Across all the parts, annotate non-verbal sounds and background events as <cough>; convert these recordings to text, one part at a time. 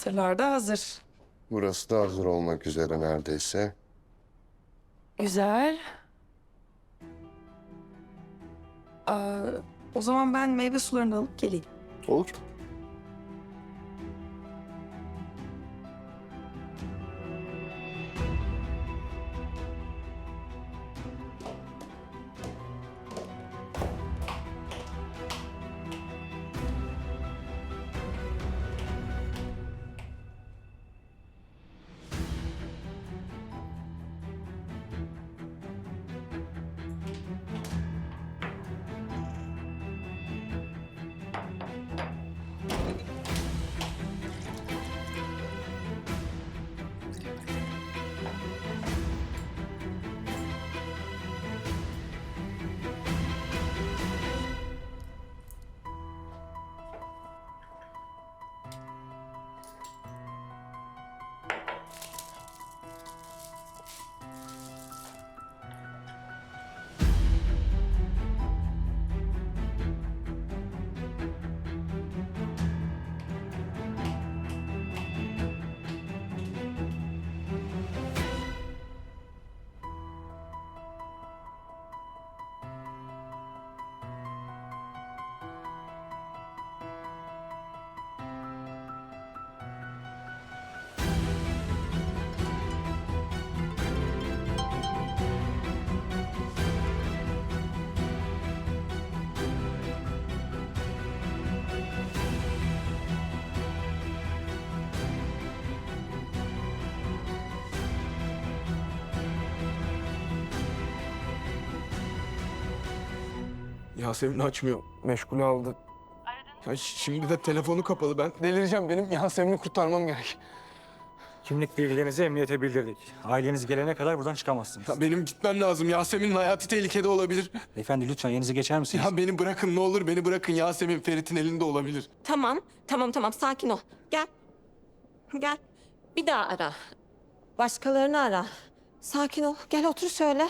Sırlar da hazır. Burası da hazır olmak üzere neredeyse. Güzel. Aa, o zaman ben meyve sularını alıp geleyim. Olur. Yasemin açmıyor. Meşgule aldı. Ya şimdi de telefonu kapalı. Ben delireceğim. Benim Yasemin'i kurtarmam gerek. Kimlik bilgilerinizi emniyete bildirdik. Aileniz gelene kadar buradan çıkamazsınız. Ya benim gitmem lazım. Yasemin'in hayatı tehlikede olabilir. Beyefendi lütfen yerinize geçer misiniz? Ya beni bırakın ne olur beni bırakın. Yasemin Ferit'in elinde olabilir. Tamam, tamam, tamam. Sakin ol. Gel. Gel. Bir daha ara. Başkalarını ara. Sakin ol. Gel otur söyle.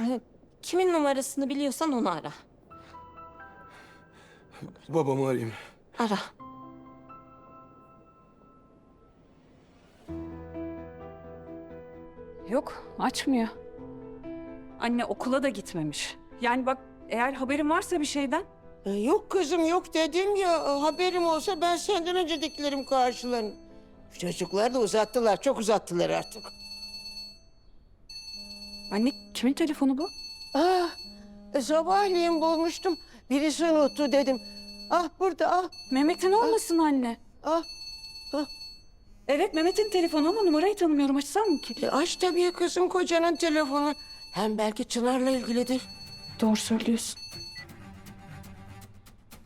Ee, Kimin numarasını biliyorsan onu ara. Babamı arayayım. Ara. Yok, açmıyor. Anne okula da gitmemiş. Yani bak eğer haberin varsa bir şeyden E, Yok kızım yok dedim ya e, haberim olsa ben senden önce diklerim karşılarını. Çocuklar da uzattılar çok uzattılar artık. Anne kimin telefonu bu? Ah sabahleyin bulmuştum birisi unuttu dedim. Ah burada ah Mehmet'in olmasın anne. ah. Evet Mehmet'in telefonu ama numarayı tanımıyorum. Açsam mı ki? E, aç tabii kızım kocanın telefonu. Hem belki Çınar'la ilgilidir. Doğru söylüyorsun.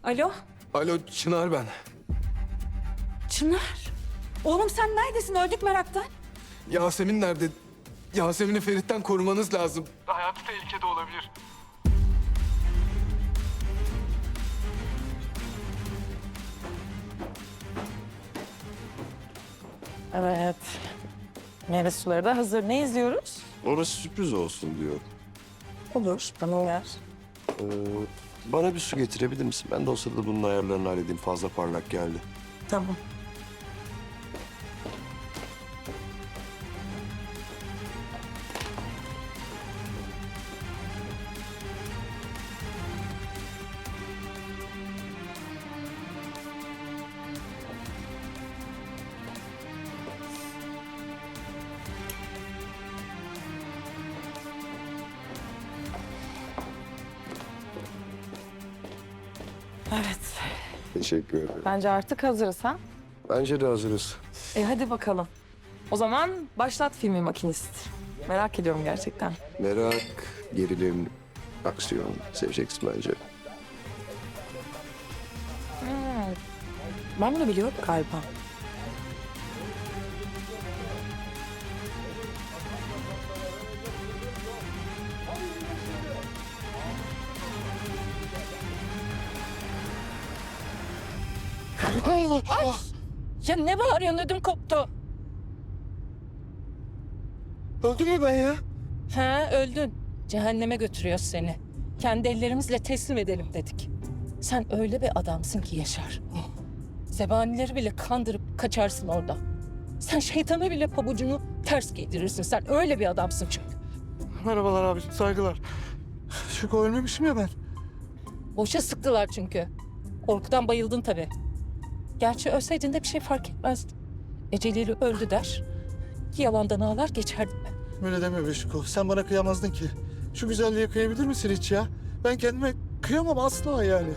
Alo Alo Çınar ben. Çınar. Oğlum sen neredesin? Öldük meraktan. Yasemin nerede? Yasemin'i Ferit'ten korumanız lazım. Hayatı tehlikede olabilir. Evet. Meyve suları da hazır. Ne izliyoruz? Orası sürpriz olsun diyor. Olur. Bana uyar. Ee, bana bir su getirebilir misin? Ben de o sırada bunun ayarlarını halledeyim. Fazla parlak geldi. Tamam. Evet. Teşekkür ederim. Bence artık hazırız ha? Bence de hazırız. E hadi bakalım. O zaman başlat filmi makinist. Merak ediyorum gerçekten. Merak, gerilim, aksiyon. Seveceksin bence. Ben bunu biliyorum galiba. Ay, ya ne bağırıyorsun ödüm koptu. Öldü mü ben ya? Ha öldün. Cehenneme götürüyor seni. Kendi ellerimizle teslim edelim dedik. Sen öyle bir adamsın ki Yaşar. Zebanileri bile kandırıp kaçarsın orada. Sen şeytana bile pabucunu ters giydirirsin. Sen öyle bir adamsın çünkü. Merhabalar abi, saygılar. Şuko ölmemişim ya ben. Boşa sıktılar çünkü. Korkudan bayıldın tabii. Gerçi ölseydin de bir şey fark etmezdi. Eceliyle öldü der. Yalandan ağlar geçerdi. Öyle deme be Şuko. Sen bana kıyamazdın ki. Şu güzelliğe kıyabilir misin hiç ya? Ben kendime kıyamam asla yani.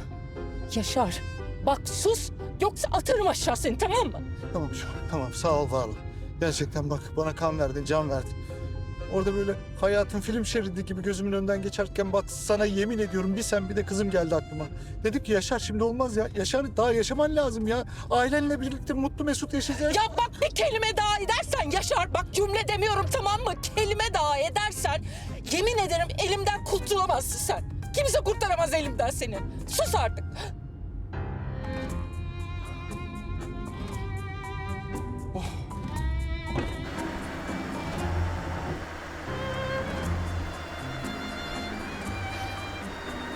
Yaşar. Bak sus. Yoksa atarım aşağı seni tamam mı? Tamam şu, tamam sağ ol var ol. Gerçekten bak bana kan verdin, can verdin. Orada böyle hayatın film şeridi gibi gözümün önünden geçerken bak sana yemin ediyorum bir sen bir de kızım geldi aklıma. Dedik ki Yaşar şimdi olmaz ya. Yaşar daha yaşaman lazım ya. Ailenle birlikte mutlu mesut yaşayacaksın. Ya bak bir kelime daha edersen Yaşar bak cümle demiyorum tamam mı? Kelime daha edersen yemin ederim elimden kurtulamazsın sen. Kimse kurtaramaz elimden seni. Sus artık.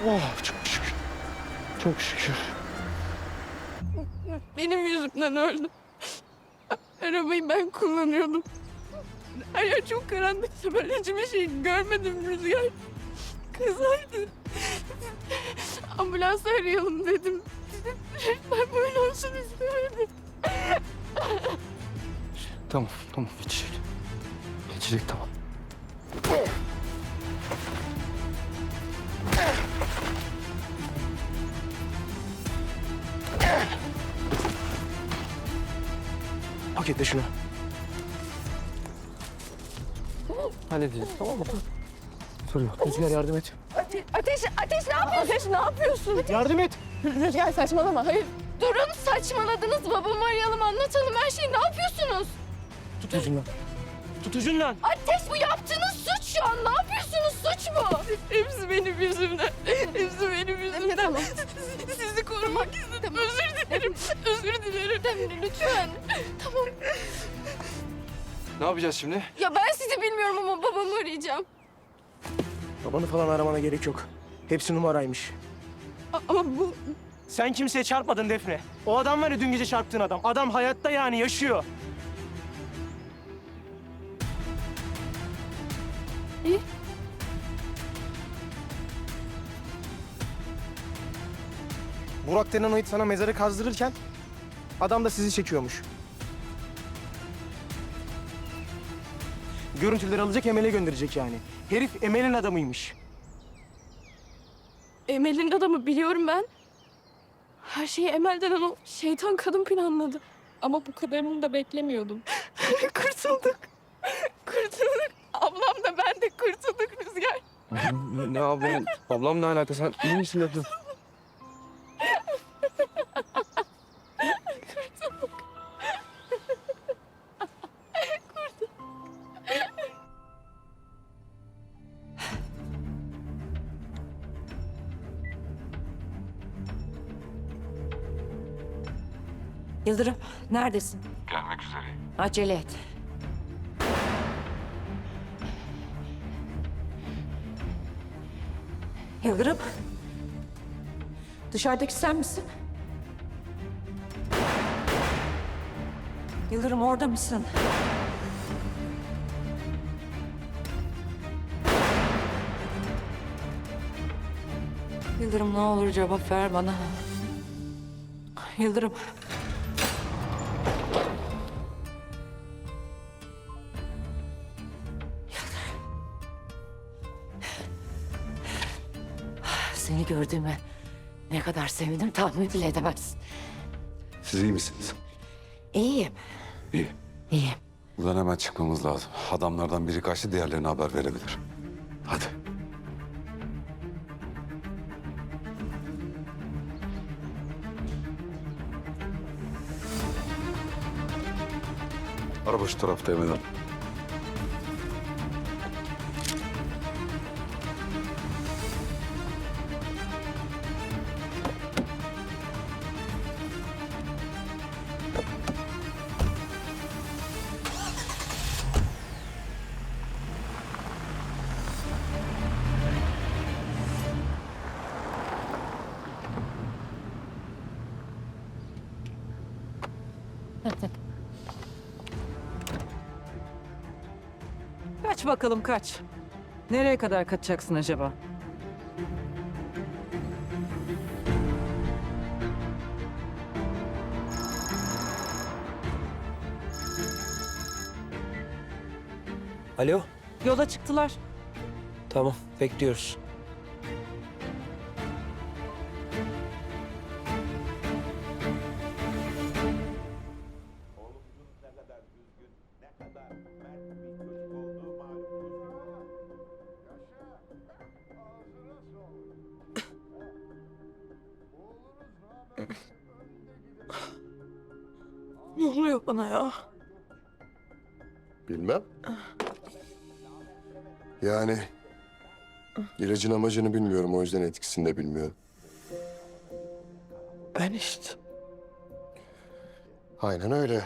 Oh çok şükür. Çok şükür. Benim yüzümden öldü. Arabayı ben kullanıyordum. Her yer çok karanlıktı. Ben hiçbir şey görmedim Rüzgar. Kızardı. Ambulans arayalım dedim. Ben böyle olsun istemedim. Tamam, tamam geçecek. Geçecek tamam. Paketle şunu. Halledeceğiz tamam mı? Sorun yok. Rüzgar yardım et. Ateş, Ateş ne yapıyorsun? Ateş ne yapıyorsun? Yardım et. Rüzgar saçmalama. Hayır. Durun saçmaladınız. Babamı arayalım anlatalım her şeyi. Ne yapıyorsunuz? Tut ucundan. Tut ucundan. Ateş bu yaptığınız suç şu an. Ne yapıyorsunuz? Suç bu. Hepsi benim lütfen. Tamam. Ne yapacağız şimdi? Ya ben sizi bilmiyorum ama babamı arayacağım. Babanı falan aramana gerek yok. Hepsi numaraymış. A- Ama bu Sen kimseye çarpmadın Defne. O adam var ya dün gece çarptığın adam. Adam hayatta yani yaşıyor. İyi. Burak denen o it sana mezarı kazdırırken adam da sizi çekiyormuş. Görüntüleri alacak Emel'e gönderecek yani. Herif Emel'in adamıymış. Emel'in adamı biliyorum ben. Her şeyi Emel denen o şeytan kadın planladı. Ama bu kadarını da beklemiyordum. <laughs> kurtulduk. Kurtulduk. Ablam da ben de kurtulduk Rüzgar. Ne ablam? Ablam ne alaka? Sen iyi misin Yıldırım neredesin? Gelmek üzereyim. Acele et. Yıldırım. Dışarıdaki sen misin? Yıldırım orada mısın? Yıldırım ne olur cevap ver bana. Yıldırım. Seni gördüğüme ne kadar sevindim tahmin bile edemezsin. Siz iyi misiniz? İyiyim, İyi. iyiyim. Buradan hemen çıkmamız lazım. Adamlardan biri kaçtı, diğerlerine haber verebilir. Hadi. Araba şu tarafta Emel Hanım. Kaç bakalım kaç. Nereye kadar kaçacaksın acaba? Alo, Yola çıktılar. tamam bekliyoruz. Ne oluyor bana ya? Bilmem. Yani ilacın amacını bilmiyorum o yüzden etkisini de bilmiyorum. Ben işte. Aynen öyle.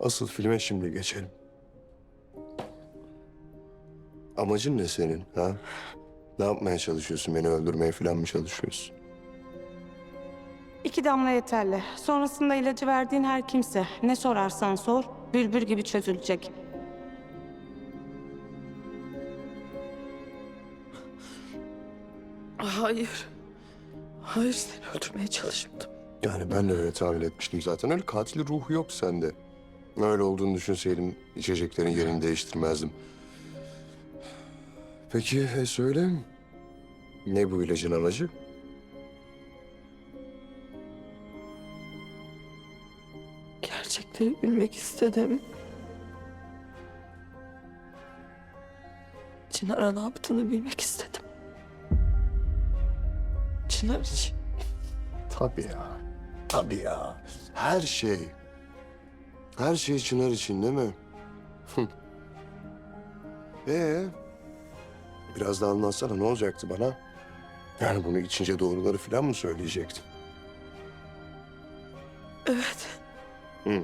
Asıl filme şimdi geçelim. Amacın ne senin ha? Ne yapmaya çalışıyorsun? Beni öldürmeye falan mı çalışıyorsun? İki damla yeterli. Sonrasında ilacı verdiğin her kimse ne sorarsan sor, bülbül gibi çözülecek. Hayır. Hayır seni öldürmeye çalışmadım. Yani ben de öyle tahmin etmiştim zaten. Öyle katil ruhu yok sende. Öyle olduğunu düşünseydim içeceklerin yerini değiştirmezdim. Peki e, söyle. Ne bu ilacın amacı? Gerçekleri bilmek istedim. Çınar'a ne yaptığını bilmek istedim. Çınar için. Tabii ya. Tabii ya. Her şey. Her şey Çınar için değil mi? Ee, biraz da anlatsana ne olacaktı bana? Yani bunu içince doğruları falan mı söyleyecektin? Evet. Hı.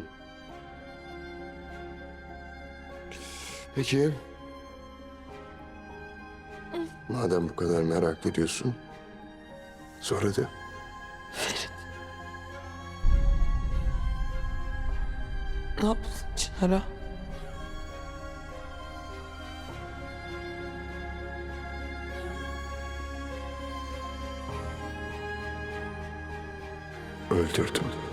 Peki. Madem bu kadar merak ediyorsun. Sonra de. Ne yaptın Çınar'a? Öldürdüm.